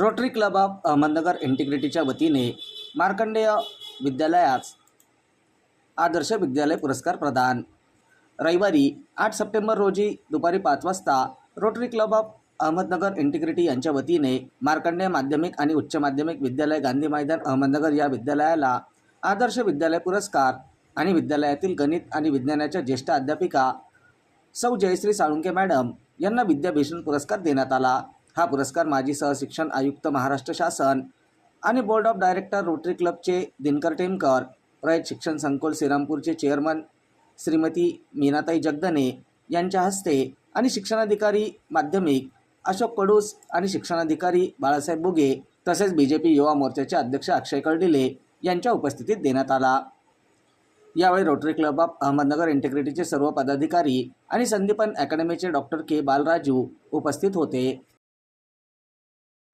Rotary club of Ahmednagar इंटिग्रिटीच्या वतीने मार्कंडेय विद्यालयास आदर्श विद्यालय पुरस्कार प्रदान. रविवारी आठ सप्टेंबर रोजी दुपारी पाच वाजता Rotary club of Ahmednagar integrity यांच्या वतीने मार्कंडेय माध्यमिक आणि उच्च माध्यमिक विद्यालय गांधी मैदान अहमदनगर या विद्यालयाला आदर्श विद्यालय पुरस्कार आणि विद्यालयातील गणित आणि विज्ञानाच्या ज्येष्ठ अध्यापिका सौ जयश्री साळुंके मॅडम यांना विद्याभूषण पुरस्कार देण्यात आला. हा पुरस्कार माजी सहशिक्षण आयुक्त महाराष्ट्र शासन आणि बोर्ड ऑफ डायरेक्टर रोटरी क्लबचे दिनकर टेमकर रयत शिक्षण संकुल श्रीरामपूरचे चेअरमन श्रीमती मीनाताई जगदने यांच्या हस्ते आणि शिक्षणाधिकारी माध्यमिक अशोक कडूस आणि शिक्षणाधिकारी बाळासाहेब बुगे तसेच बी जे पी युवा मोर्चाचे अध्यक्ष अक्षय कर्डिले यांच्या उपस्थितीत देण्यात आला. यावेळी रोटरी क्लब ऑफ अहमदनगर इंटिग्रिटीचे सर्व पदाधिकारी आणि संदीपन अकॅडमीचे डॉक्टर के बालराजू उपस्थित होते.